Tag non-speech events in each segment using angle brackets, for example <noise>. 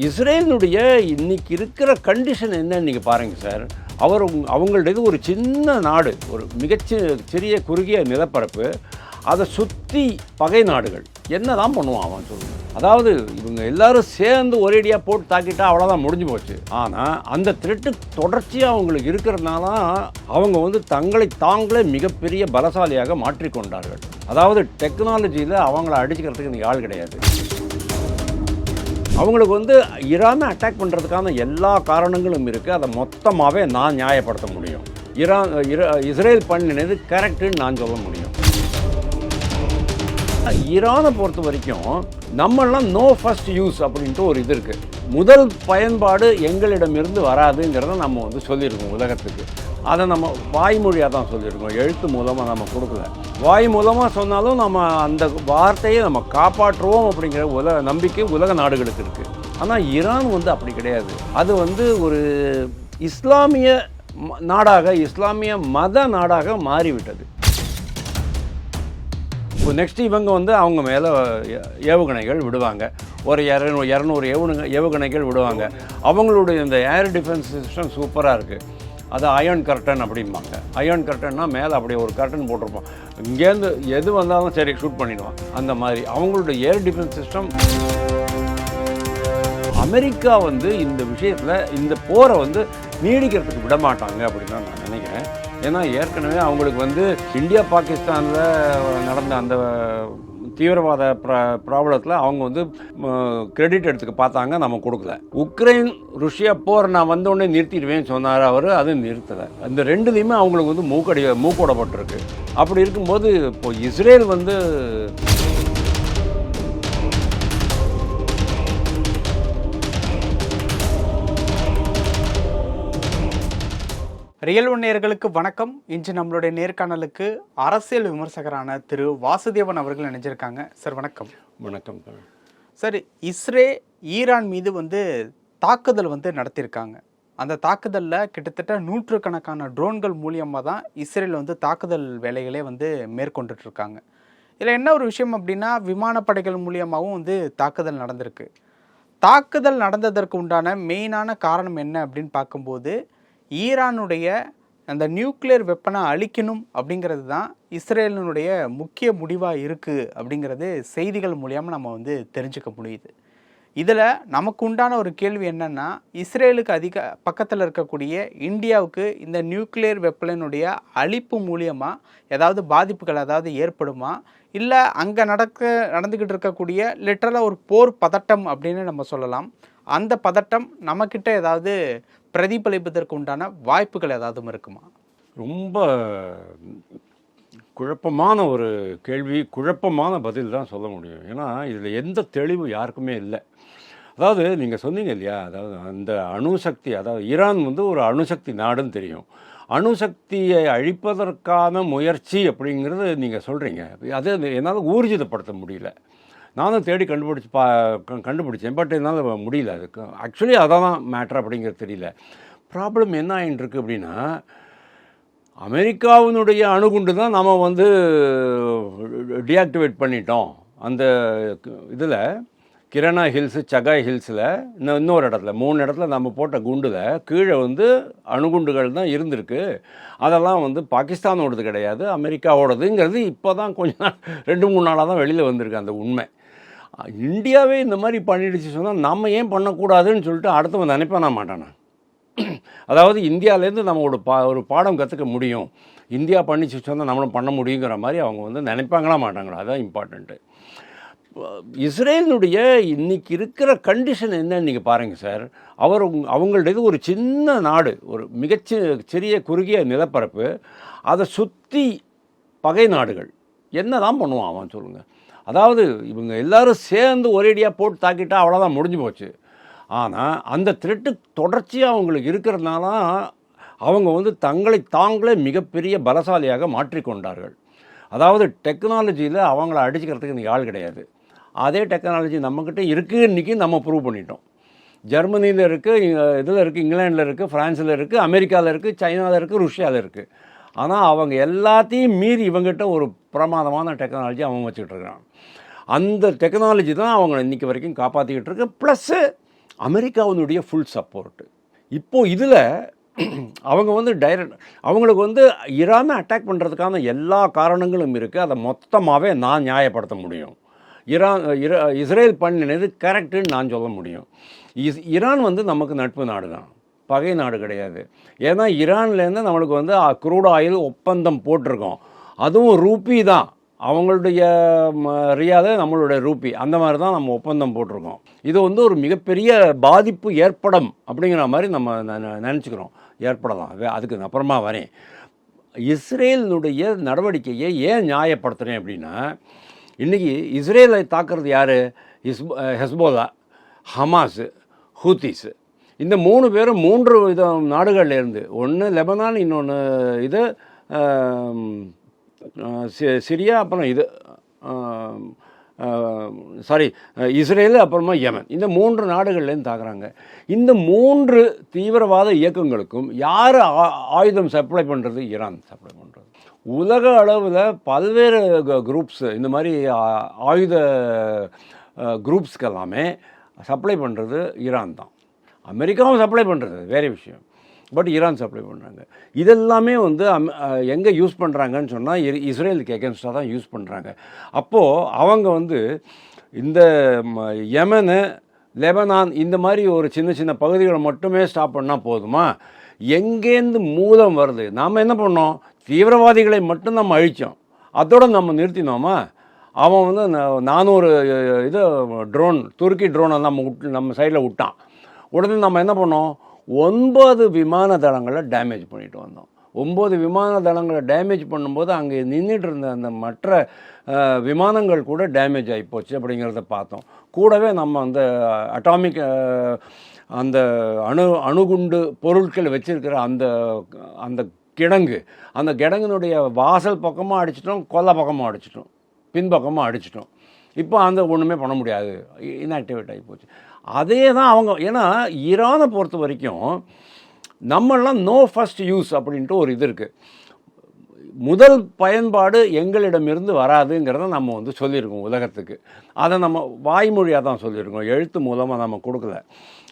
இஸ்ரேலினுடைய இன்னைக்கு இருக்கிற கண்டிஷன் என்னன்னு நீங்கள் பாருங்க சார் அவர் அவங்களுடையது ஒரு சின்ன நாடு ஒரு மிகச்சி சிறிய குறுகிய நிலப்பரப்பு. அதை சுற்றி பகை நாடுகள். என்ன தான் பண்ணுவான் அவன் சொல்லுங்க. அதாவது இவங்க எல்லாரும் சேர்ந்து ஒரேடியாக போட்டு தாக்கிட்டா அவ்வளோதான் முடிஞ்சு போச்சு. ஆனால் அந்த த்ரெட்டு தொடர்ச்சியாக அவங்களுக்கு இருக்கிறதுனால அவங்க வந்து தங்களை தாங்களே மிகப்பெரிய பலசாலியாக மாற்றிக்கொண்டார்கள். அதாவது டெக்னாலஜியில் அவங்கள அடிச்சுக்கிறதுக்கு இன்றைக்கி ஆள் கிடையாது. அவங்களுக்கு வந்து ஈரானை அட்டாக் பண்ணுறதுக்கான எல்லா காரணங்களும் இருக்குது அதை மொத்தமாகவே நான் நியாயப்படுத்த முடியும். ஈரான் இஸ்ரேல் பண்ணினது கரெக்டுன்னு நான் சொல்ல முடியும். ஈரானை பொறுத்த வரைக்கும் நம்மெல்லாம் நோ ஃபர்ஸ்ட் யூஸ் அப்படின்ட்டு ஒரு இது இருக்குது முதல் பயன்பாடு எங்களிடமிருந்து வராதுங்கிறத நம்ம வந்து சொல்லியிருக்கோம் உலகத்துக்கு. அதை நம்ம வாய்மொழியாக தான் சொல்லியிருக்கோம். எழுத்து மூலமாக நம்ம கொடுக்கல. வாய் மூலமாக சொன்னாலும் நம்ம அந்த வார்த்தையை நம்ம காப்பாற்றுவோம் அப்படிங்கிற உலக நம்பிக்கை உலக நாடுகளுக்கு இருக்குது ஆனால் ஈரான் வந்து அப்படி கிடையாது. அது வந்து ஒரு இஸ்லாமிய நாடாக இஸ்லாமிய மத நாடாக மாறிவிட்டது. இப்போ நெக்ஸ்ட் இவங்க வந்து அவங்க மேலே ஏவுகணைகள் விடுவாங்க. ஒரு இரநூறு இரநூறு ஏவுகணை ஏவுகணைகள் விடுவாங்க. அவங்களுடைய இந்த ஏர் டிஃபென்ஸ் சிஸ்டம் சூப்பராக இருக்குது அது அயர்ன் கர்டன் அப்படிம்பாங்க. அயர்ன் கர்டன்னா மேலே அப்படி ஒரு கர்டன் போட்டிருப்போம். இங்கேருந்து எது வந்தாலும் சரி ஷூட் பண்ணிடுவான். அந்த மாதிரி. அவங்களுடைய ஏர் டிஃபென்ஸ் சிஸ்டம் அமெரிக்கா வந்து இந்த விஷயத்தில் இந்த போரை வந்து நீடிக்கிறதுக்கு விட மாட்டாங்க அப்படின்னு நான் நினைக்கிறேன். ஏன்னா ஏற்கனவே அவங்களுக்கு வந்து இந்தியா பாகிஸ்தானில் நடந்த அந்த தீவிரவாத ப்ரா ப்ராப்ளத்தில் அவங்க வந்து கிரெடிட் எடுத்துக்க பார்த்தாங்க நம்ம கொடுக்கல. உக்ரைன் ருஷ்யா போர் நான் வந்த உடனே நிறுத்திடுவேன்னு சொன்னார் அவர் அது நிறுத்தலை. அந்த ரெண்டுலேயுமே அவங்களுக்கு வந்து மூக்கடி மூக்கோடப்பட்டிருக்கு. அப்படி இருக்கும்போது இப்போ இஸ்ரேல் வந்து ரியல் ஒன் நேயர்களுக்கு வணக்கம். இன்று நம்மளுடைய நேர்காணலுக்கு அரசியல் விமர்சகரான திரு வாசுதேவன் அவர்கள் இணைஞ்சிருக்காங்க. சார் வணக்கம். வணக்கம் சார். இஸ்ரே ஈரான் மீது வந்து தாக்குதல் வந்து நடத்தியிருக்காங்க. அந்த தாக்குதலில் கிட்டத்தட்ட நூற்றுக்கணக்கான ட்ரோன்கள் மூலியமாக தான் இஸ்ரேல் வந்து தாக்குதல் வேலைகளே வந்து மேற்கொண்டுட்டு இருக்காங்க இதில் என்ன ஒரு விஷயம் அப்படின்னா விமானப்படைகள் மூலியமாகவும் வந்து தாக்குதல் நடந்திருக்கு. தாக்குதல் நடந்ததற்கு உண்டான மெயினான காரணம் என்ன அப்படின்னு பார்க்கும்போது ஈரானுடைய அந்த நியூக்ளியர் வெப்பனை அழிக்கணும் அப்படிங்கிறது தான் இஸ்ரேலினுடைய முக்கிய முடிவாக இருக்குது அப்படிங்கிறது செய்திகள் மூலியமாக நம்ம வந்து தெரிஞ்சுக்க முடியுது. இதில் நமக்கு உண்டான ஒரு கேள்வி என்னென்னா இஸ்ரேலுக்கு அதிக பக்கத்தில் இருக்கக்கூடிய இந்தியாவுக்கு இந்த நியூக்ளியர் வெப்பலினுடைய அழிப்பு மூலியமாக ஏதாவது பாதிப்புகள் ஏதாவது ஏற்படுமா? இல்லை அங்கே நடக்க நடந்துக்கிட்டு இருக்கக்கூடிய லிட்டரலாக ஒரு போர் பதட்டம் அப்படின்னு நம்ம சொல்லலாம். அந்த பதட்டம் நம்மக்கிட்ட ஏதாவது பிரதிபலிப்பதற்கு உண்டான வாய்ப்புகள் ஏதாவது இருக்குமா? ரொம்ப குழப்பமான ஒரு கேள்வி குழப்பமான பதில் தான் சொல்ல முடியும். ஏன்னா இதில் எந்த தெளிவு யாருக்குமே இல்லை. அதாவது நீங்கள் சொன்னீங்க இல்லையா? அதாவது அந்த அணுசக்தி அதாவது ஈரான் வந்து ஒரு அணுசக்தி நாடுன்னு தெரியும். அணுசக்தியை அழிப்பதற்கான முயற்சி அப்படிங்கிறது நீங்கள் சொல்கிறீங்க அது என்னால் ஊர்ஜிதப்படுத்த முடியல. நானும் தேடி கண்டுபிடிச்சி பா க- கண்டுபிடிச்சேன். பட் என்னால் முடியல அதுக்கு. ஆக்சுவலி அதான் மேட்ரு அப்படிங்கிறது தெரியல. ப்ராப்ளம் என்ன ஆகிட்டுருக்கு அப்படின்னா அமெரிக்காவினுடைய அணுகுண்டு தான் நம்ம வந்து டீஆக்டிவேட் பண்ணிட்டோம். அந்த இதில் கிரணா ஹில்ஸு சகாய் ஹில்ஸில் இன்னும் இன்னொரு இடத்துல மூணு இடத்துல நம்ம போட்ட குண்டில் கீழே வந்து அணுகுண்டுகள் தான் இருந்திருக்கு. அதெல்லாம் வந்து பாகிஸ்தானோடது கிடையாது அமெரிக்காவோடதுங்கிறது இப்போ தான் கொஞ்சம் நாள் ரெண்டு மூணு நாளாக தான் வெளியில் வந்திருக்கு அந்த உண்மை. இந்தியாவே இந்த மாதிரி பண்ணிடுச்சு சொன்னால் நம்ம ஏன் பண்ணக்கூடாதுன்னு சொல்லிட்டு அடுத்தவன் நினைப்பானா மாட்டானா? அதாவது இந்தியாவிலேருந்து நம்ம ஒரு பா ஒரு பாடம் கற்றுக்க முடியும். இந்தியா பண்ணிச்சு சொன்னால் நம்மளும் பண்ண முடியுங்கிற மாதிரி அவங்க வந்து நினைப்பாங்களா மாட்டாங்களா? அதான் இம்பார்ட்டண்ட்டு இஸ்ரேலினுடைய இன்னைக்கு இருக்கிற கண்டிஷன் என்னன்னு நீங்கள் பாருங்கள் சார் அவர் அவங்களுடையது ஒரு சின்ன நாடு ஒரு மிகச்சி சிறிய குறுகிய நிலப்பரப்பு. அதை சுற்றி பகை நாடுகள். என்ன தான் பண்ணுவான் அவன் சொல்லுங்கள் அதாவது இவங்க எல்லாரும் சேர்ந்து ஒரேடியாக போட்டு தாக்கிட்டா அவ்வளோதான் முடிஞ்சு போச்சு. ஆனால் அந்த த்ரெட்டு தொடர்ச்சியாக அவங்களுக்கு இருக்கிறதுனால அவங்க வந்து தங்களை தாங்களே மிகப்பெரிய பலசாலியாக மாற்றிக்கொண்டார்கள். அதாவது டெக்னாலஜியில் அவங்கள அடிச்சுக்கிறதுக்கு இன்றைக்கி ஆள் கிடையாது. அதே டெக்னாலஜி நம்மக்கிட்ட இருக்குது இன்றைக்கி நம்ம ப்ரூவ் பண்ணிட்டோம். ஜெர்மனியில் இருக்குது இதில் இருக்குது இங்கிலாண்டில் இருக்குது ஃப்ரான்ஸில் இருக்குது அமெரிக்காவில் இருக்குது சைனாவில் இருக்குது ருஷ்யாவில் இருக்குது ஆனால் அவங்க எல்லாத்தையும் மீறி இவங்ககிட்ட ஒரு பிரமாதமான டெக்னாலஜி அவன் வச்சுக்கிட்டு இருக்கிறான் அந்த டெக்னாலஜி தான் அவங்க இன்றைக்கி வரைக்கும் காப்பாற்றிக்கிட்டு இருக்கு. ப்ளஸ்ஸு அமெரிக்காவினுடைய ஃபுல் சப்போர்ட்டு இப்போ இதில் அவங்க வந்து டைரக்ட் அவங்களுக்கு வந்து இராமல் அட்டாக் பண்ணுறதுக்கான எல்லா காரணங்களும் இருக்குது அதை மொத்தமாகவே நான் நியாயப்படுத்த முடியும். ஈரான் இஸ்ரேல் பண்ணினது கரெக்டுன்னு நான் சொல்ல முடியும். இஸ் ஈரான் வந்து நமக்கு நட்பு நாடு தான். பகை நாடு கிடையாது. ஏன்னா ஈரான்லேருந்து நம்மளுக்கு வந்து குரூட் ஆயில் ஒப்பந்தம் போட்டிருக்கோம். அதுவும் ரூபி தான். அவங்களுடைய ரியாத நம்மளுடைய ரூபி. அந்த மாதிரி தான் நம்ம ஒப்பந்தம் போட்டிருக்கோம். இது வந்து ஒரு மிகப்பெரிய பாதிப்பு ஏற்படும் அப்படிங்கிற மாதிரி நம்ம நினச்சிக்கிறோம். ஏற்படலாம். அது- அதுக்கு அப்புறமா வரேன். இஸ்ரேலினுடைய நடவடிக்கையை ஏன் நியாயப்படுத்துகிறேன் அப்படின்னா இன்றைக்கி இஸ்ரேலை தாக்குறது யார்? இஸ் ஹெஸ்போலா ஹமாஸு ஹூத்திஸு. இந்த மூணு பேரும் மூன்று வித நாடுகள்லேருந்து ஒன்று லெபனான் இன்னொன்று இது சிரியா அப்புறம் இது சாரி இஸ்ரேல் அப்புறமா யமன். இந்த மூன்று நாடுகள்லேருந்து தாக்குறாங்க. இந்த மூன்று தீவிரவாத இயக்கங்களுக்கும் யார் ஆ- ஆயுதம் சப்ளை பண்ணுறது ஈரான் சப்ளை பண்ணுறது உலக அளவில் பல்வேறு குரூப்ஸ் இந்த மாதிரி ஆயுத குரூப்ஸ்க்கு எல்லாமே சப்ளை பண்ணுறது ஈரான் தான். அமெரிக்காவும் சப்ளை பண்ணுறது வேறு விஷயம். பட் ஈரான் சப்ளை பண்ணுறாங்க இதெல்லாமே வந்து அம் எங்கே யூஸ் பண்ணுறாங்கன்னு சொன்னால் இஸ்ரேலுக்கு எகென்ஸ்டாக தான் யூஸ் பண்ணுறாங்க அப்போது அவங்க வந்து இந்த ம, லெபனான் இந்த மாதிரி ஒரு சின்ன சின்ன பகுதிகளை மட்டுமே ஸ்டாப் பண்ணால் போதுமா? எங்கேருந்து மூலம் வருது? நாம் என்ன பண்ணோம்? தீவிரவாதிகளை மட்டும் நம்ம அழித்தோம் அதோட நம்ம நிறுத்தினோமா? அவன் வந்து நானூறு இது ட்ரோன் துருக்கி ட்ரோனை நம்ம விட்டு நம்ம சைடில் விட்டான். உடனே நம்ம என்ன பண்ணோம்? ஒன்பது விமான தளங்களை டேமேஜ் பண்ணிட்டு வந்தோம். ஒம்பது விமான தளங்களை டேமேஜ் பண்ணும்போது அங்கே நின்றுட்டு இருந்த அந்த மற்ற விமானங்கள் கூட டேமேஜ் ஆகி போச்சு அப்படிங்கிறத பார்த்தோம். கூடவே நம்ம அந்த அட்டாமிக் அந்த அணு அணுகுண்டு பொருட்கள் வச்சிருக்கிற அந்த அந்த கிடங்கு. அந்த கிடங்கினுடைய வாசல் பக்கமாக அடிச்சிட்டோம் கொல்லை பக்கமாக அடிச்சிட்டோம் பின்பக்கமாக அடிச்சிட்டோம். இப்போ அந்த ஒன்றுமே பண்ண முடியாது. இன்ஆக்டிவேட் ஆகி போச்சு. அதே தான் அவங்க ஏன்னா ஈரானை பொறுத்த வரைக்கும் நம்மெல்லாம் நோ ஃபஸ்ட் யூஸ் அப்படின்ட்டு ஒரு இது இருக்குது முதல் பயன்பாடு எங்களிடமிருந்து வராதுங்கிறத நம்ம வந்து சொல்லியிருக்கோம் உலகத்துக்கு. அதை நம்ம வாய்மொழியாக தான் சொல்லியிருக்கோம். எழுத்து மூலமாக நம்ம கொடுக்கல.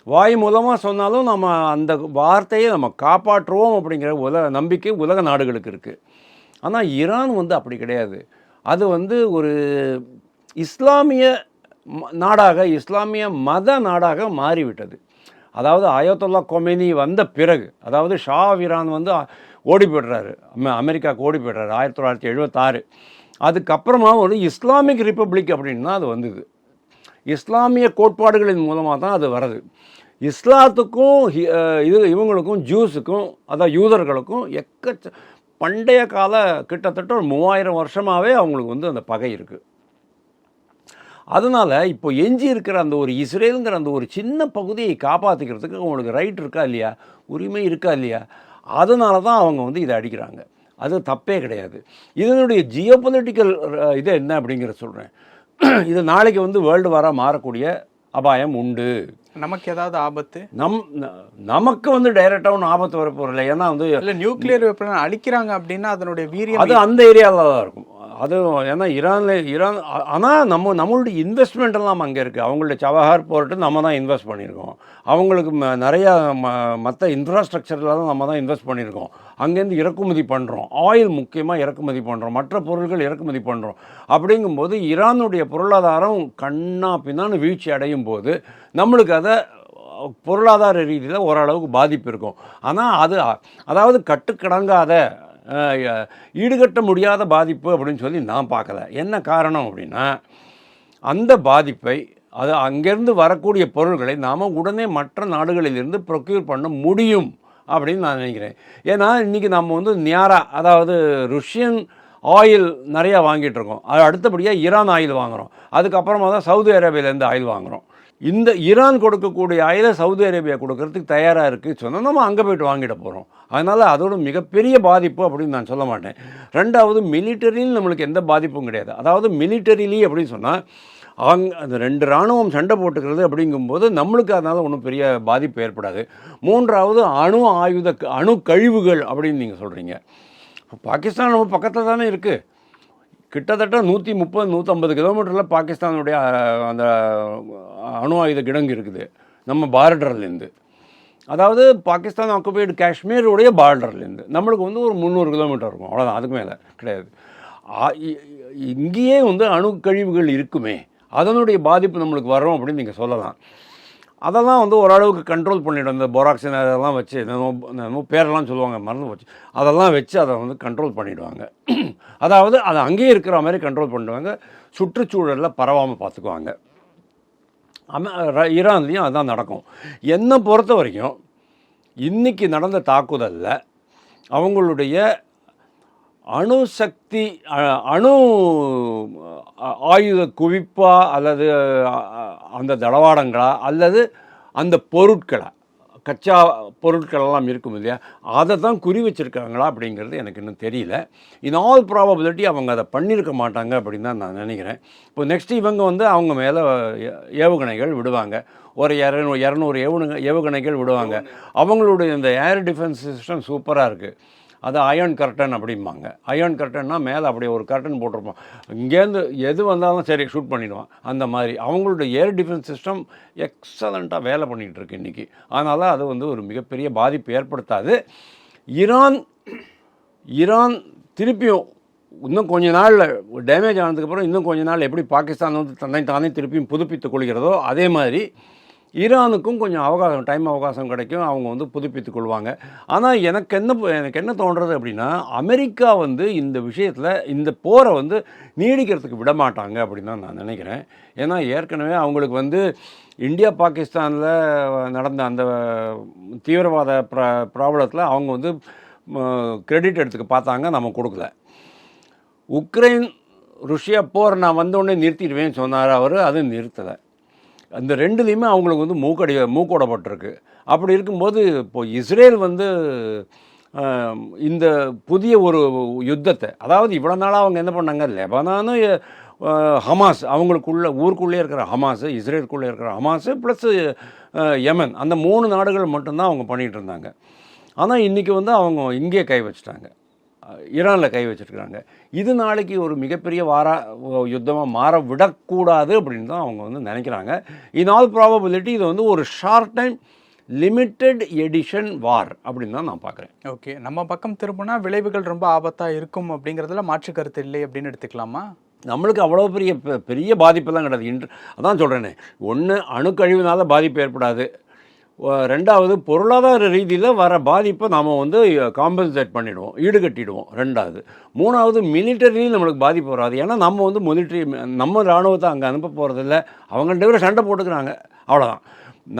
வாய் மூலமாக சொன்னாலும் நம்ம அந்த வார்த்தையை நம்ம காப்பாற்றுவோம் அப்படிங்கிற உலக நம்பிக்கை உலக நாடுகளுக்கு இருக்குது ஆனால் ஈரான் வந்து அப்படி கிடையாது. அது வந்து ஒரு இஸ்லாமிய நாடாக இஸ்லாமிய மத நாடாக மாறிவிட்டது. அதாவது அயோத்தல்லா கொமேனி வந்த பிறகு அதாவது ஷா ஈரான் வந்து ஓடி போய்டுறாரு. அமெரிக்காவுக்கு ஓடி போய்டுறாரு ஆயிரத்தி தொள்ளாயிரத்தி எழுபத்தாறு அதுக்கப்புறமா ஒரு இஸ்லாமிக் ரிப்பப்ளிக் அப்படின்னு தான் அது வந்தது. இஸ்லாமிய கோட்பாடுகளின் மூலமாக தான் அது வருது இஸ்லாத்துக்கும் இது இவங்களுக்கும் ஜூஸுக்கும் அதாவது யூதர்களுக்கும் எக்கச்ச பண்டைய கால கிட்டத்தட்ட ஒரு மூவாயிரம் வருஷமாகவே அவங்களுக்கு வந்து அந்த பகை இருக்குது அதனால் இப்போ எஞ்சி இருக்கிற அந்த ஒரு இஸ்ரேலுங்கிற அந்த ஒரு சின்ன பகுதியை காப்பாற்றிக்கிறதுக்கு அவங்களுக்கு ரைட் இருக்கா இல்லையா? உரிமை இருக்கா இல்லையா? அதனால தான் அவங்க வந்து இதை அடிக்கிறாங்க. அது தப்பே கிடையாது. இதனுடைய ஜியோ பொலிட்டிக்கல் இது என்ன அப்படிங்கிற சொல்கிறேன் <clears throat> இது நாளைக்கு வந்து வேர்ல்டு வாராக மாறக்கூடிய அபாயம் உண்டு. நமக்கு ஏதாவது ஆபத்து? நம் நமக்கு வந்து டைரெக்டாக ஒன்றும் ஆபத்து வரப்போகிறதில்ல ஏன்னா வந்து இல்ல நியூக்ளியர் வெப்பன் அழிக்கிறாங்க அப்படின்னா அதனுடைய வீரியம் அது அந்த ஏரியாவில் தான் இருக்கும். அது ஏன்னா ஈரானில் ஈரான் ஆனால் நம்ம நம்மளுடைய இன்வெஸ்ட்மெண்ட் எல்லாம் அங்கே இருக்குது அவங்களுடைய சவஹார் போர்ட்டு நம்ம தான் இன்வெஸ்ட் பண்ணியிருக்கோம். அவங்களுக்கு ம- நிறையா ம மற்ற இன்ஃப்ராஸ்ட்ரக்சரில் தான் நம்ம தான் இன்வெஸ்ட் பண்ணியிருக்கோம். அங்கேருந்து இறக்குமதி பண்ணுறோம் ஆயில் முக்கியமாக இறக்குமதி பண்ணுறோம் மற்ற பொருட்கள் இறக்குமதி பண்ணுறோம் அப்படிங்கும்போது ஈரானுடைய பொருளாதாரம் கண்ணா பின்னான்னு வீழ்ச்சி அடையும் போது நம்மளுக்கு அதை பொருளாதார ரீதியில் ஓரளவுக்கு பாதிப்பு இருக்கும். ஆனால் அது அதாவது கட்டுக்கடங்காத ஈடுகட்ட முடியாத பாதிப்பு அப்படின்னு சொல்லி நான் பார்க்கல. என்ன காரணம் அப்படின்னா அந்த பாதிப்பை அது அங்கேருந்து வரக்கூடிய பொருள்களை நாம் உடனே மற்ற நாடுகளிலிருந்து ப்ரொக்யூர் பண்ண முடியும் அப்படின்னு நான் நினைக்கிறேன். ஏன்னா இன்றைக்கி நம்ம வந்து நியாரா அதாவது ருஷ்யன் ஆயில் நிறையா வாங்கிட்டு இருக்கோம். அது அடுத்தபடியாக ஈரான் ஆயில் வாங்குகிறோம் அதுக்கப்புறமா தான் சவுதி அரேபியாவிலேருந்து ஆயில் வாங்குகிறோம் இந்த ஈரான் கொடுக்கக்கூடிய ஆயிலை சவுதி அரேபியா கொடுக்கறதுக்கு தயாராக இருக்குது சொன்னால் நம்ம அங்கே போயிட்டு வாங்கிட போகிறோம் அதனால் அதோட மிகப்பெரிய பாதிப்பு அப்படின்னு நான் சொல்ல மாட்டேன். ரெண்டாவது மிலிட்டரியில் நம்மளுக்கு எந்த பாதிப்பும் கிடையாது. அதாவது மிலிட்டரிலி அப்படின்னு சொன்னால் அங் அந்த ரெண்டு இராணுவம் சண்டை போட்டுக்கிறது அப்படிங்கும்போது நம்மளுக்கு அதனால் ஒன்றும் பெரிய பாதிப்பு ஏற்படாது. மூன்றாவது அணு ஆயுத அணு கழிவுகள் அப்படின்னு நீங்கள் சொல்கிறீங்க பாகிஸ்தான் நம்ம பக்கத்தில் தானே இருக்குது கிட்டத்தட்ட நூற்றி முப்பது நூற்றம்பது கிலோமீட்டரில் பாகிஸ்தானுடைய அந்த அணு ஆயுத கிடங்கு இருக்குது. நம்ம பார்டர்லேருந்து அதாவது பாகிஸ்தான் ஆக்குபைடு காஷ்மீருடைய பார்டர்லேருந்து நம்மளுக்கு வந்து ஒரு முந்நூறு கிலோமீட்டர் இருக்கும். அவ்வளோதான் அதுக்கு மேலே கிடையாது. இங்கேயே வந்து அணுக்கழிவுகள் இருக்குமே. அதனுடைய பாதிப்பு நம்மளுக்கு வரும் அப்படின்னு நீங்கள் சொல்லலாம். அதெல்லாம் வந்து ஓரளவுக்கு கண்ட்ரோல் பண்ணிவிடும் இந்த பொராக்சின் அதெல்லாம் வச்சு என்னமோ பேரெல்லாம் சொல்லுவாங்க மறந்து போச்சு. அதெல்லாம் வச்சு அதை வந்து கண்ட்ரோல் பண்ணிவிடுவாங்க <clears throat> அதாவது அதை அங்கேயே இருக்கிற மாதிரி கண்ட்ரோல் பண்ணிடுவாங்க சுற்றுச்சூழலில் பரவாமல் பார்த்துக்குவாங்க. அம ர- ஈரான்லேயும் அதுதான் நடக்கும். என்னை பொறுத்த வரைக்கும் இன்றைக்கி நடந்த தாக்குதலில் அவங்களுடைய அணுசக்தி அணு ஆயுத குவிப்பா அல்லது அந்த தளவாடங்களா அல்லது அந்த பொருட்களா? கச்சா பொருட்கள் எல்லாம் இருக்கும் இல்லையா? அதை தான் குறி வச்சிருக்காங்களா அப்படிங்கிறது எனக்கு இன்னும் தெரியல. இன் ஆல் ப்ராபபிலிட்டி அவங்க அதை பண்ணியிருக்க மாட்டாங்க அப்படின்னு தான் நான் நினைக்கிறேன். இப்போ நெக்ஸ்ட் இவங்க வந்து அவங்க மேலே ஏவுகணைகள் விடுவாங்க. ஒரு இரநூறு இரநூறு ஏவுகணை ஏவுகணைகள் விடுவாங்க. அவங்களுடைய இந்த ஏர் டிஃபென்ஸ் சிஸ்டம் சூப்பராக இருக்குது அது அயன் கர்டன் அப்படிம்பாங்க. அயன் கர்டன்னா மேலே அப்படியே ஒரு கர்டன் போட்டிருப்போம். இங்கேருந்து எது வந்தாலும் சரி ஷூட் பண்ணிடுவான். அந்த மாதிரி. அவங்களுடைய ஏர் டிஃபென்ஸ் சிஸ்டம் எக்ஸலண்ட்டாக வேலை பண்ணிகிட்டு இருக்கு இன்றைக்கி அதனால் அது வந்து ஒரு மிகப்பெரிய பாதிப்பு ஏற்படுத்தாது. ஈரான் ஈரான் திருப்பியும் இன்னும் கொஞ்ச நாளில் டேமேஜ் ஆனதுக்கப்புறம் இன்னும் கொஞ்ச நாள் எப்படி பாகிஸ்தான் வந்து தன்னை தானே திருப்பியும் புதுப்பித்துக் கொள்கிறதோ அதே மாதிரி ஈரானுக்கும் கொஞ்சம் அவகாசம் டைம் அவகாசம் கிடைக்கும். அவங்க வந்து புதுப்பித்து கொள்வாங்க. ஆனால் எனக்கு என்ன எனக்கு என்ன தோன்றது அப்படின்னா அமெரிக்கா வந்து இந்த விஷயத்தில் இந்த போரை வந்து நீடிக்கிறதுக்கு விட மாட்டாங்க அப்படின்னு தான் நான் நினைக்கிறேன். ஏன்னா ஏற்கனவே அவங்களுக்கு வந்து இந்தியா பாகிஸ்தானில் நடந்த அந்த தீவிரவாத ப்ரா ப்ராப்ளத்தில் அவங்க வந்து கிரெடிட் எடுத்துக்க பார்த்தாங்க நம்ம கொடுக்கல. உக்ரைன் ருஷ்யா போர் நான் வந்தோடனே நிறுத்திடுவேன்னு சொன்னார் அவர் அது நிறுத்தலை. அந்த ரெண்டுலேயுமே அவங்களுக்கு வந்து மூக்கடி மூக்கோடப்பட்டிருக்கு. அப்படி இருக்கும்போது இப்போ இஸ்ரேல் வந்து இந்த புதிய ஒரு யுத்தத்தை அதாவது இவ்வளோ நாளாக அவங்க என்ன பண்ணாங்க? லெபனானு ஹமாஸ் அவங்களுக்குள்ள ஊருக்குள்ளே இருக்கிற ஹமாஸு இஸ்ரேலுக்குள்ளே இருக்கிற ஹமாஸு ப்ளஸ் யமன் அந்த மூணு நாடுகள் மட்டும்தான் அவங்க பண்ணிகிட்டு இருந்தாங்க. ஆனால் இன்றைக்கி வந்து அவங்க இங்கே கை வச்சிட்டாங்க. ஈரானில் கை வச்சிருக்கிறாங்க. இது நாளைக்கு ஒரு மிகப்பெரிய வாரா யுத்தமாக மாற விடக்கூடாது அப்படின்னு தான் அவங்க வந்து நினைக்கிறாங்க. இன் ஆல் ப்ராபபிலிட்டி இது வந்து ஒரு short time limited edition war அப்படின்னு தான் நான் பார்க்குறேன். ஓகே நம்ம பக்கம் திரும்பினா விளைவுகள் ரொம்ப ஆபத்தாக இருக்கும் அப்படிங்கிறதுல மாற்று கருத்து இல்லை அப்படின்னு எடுத்துக்கலாமா? நம்மளுக்கு அவ்வளோ பெரிய பெரிய பாதிப்பெல்லாம் கிடையாது. இன்று அதான் சொல்கிறேனே ஒன்று அணுக்கழிவுனால பாதிப்பு ஏற்படாது. ரெண்டாவது பொருளாதார ரீதியில் வர பாதிப்பை நாம் வந்து காம்பன்சேட் பண்ணிவிடுவோம் ஈடுகட்டிடுவோம் ரெண்டாவது. மூணாவது மிலிட்டரிலையும் நம்மளுக்கு பாதிப்பு வராது. ஏன்னா நம்ம வந்து மிலிட்ரி நம்ம இராணுவத்தை அங்கே அனுப்ப போகிறதில்ல அவங்க ரெண்டு பேரும் சண்டை போட்டுக்கிறாங்க. அவ்வளோதான்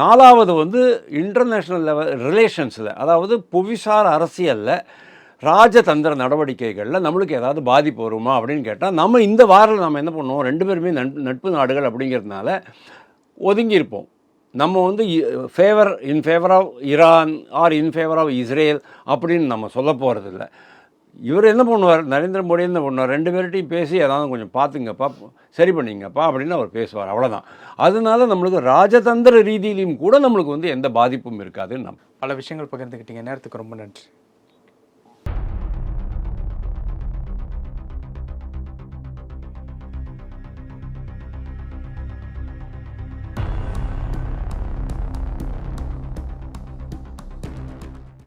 நாலாவது வந்து இன்டர்நேஷ்னல் லெவல் ரிலேஷன்ஸில் அதாவது புவிசார் அரசியலில் ராஜதந்திர நடவடிக்கைகளில் நம்மளுக்கு ஏதாவது பாதிப்பு வருமா அப்படின்னு கேட்டால் நம்ம இந்த வாரில் நம்ம என்ன பண்ணுவோம்? ரெண்டு பேருமே நட்பு நட்பு நாடுகள் அப்படிங்கிறதுனால ஒதுங்கியிருப்போம். நம்ம வந்து favour in favour of Iran or in favour of Israel அப்படின்னு நம்ம சொல்ல போகிறதில்ல இவர் என்ன பண்ணுவார்? நரேந்திர மோடி என்ன பண்ணுவார்? ரெண்டு பேர்கிட்டையும் பேசி ஏதாவது கொஞ்சம் பார்த்துங்கப்பா சரி பண்ணிங்கப்பா அப்படின்னு அவர் பேசுவார். அவ்வளோதான் அதனால நம்மளுக்கு ராஜதந்திர ரீதியிலையும் கூட நம்மளுக்கு வந்து எந்த பாதிப்பும் இருக்காதுன்னு நம்ம பல விஷயங்கள் பகிர்ந்துக்கிட்டீங்க நேரத்துக்கு ரொம்ப நன்றி.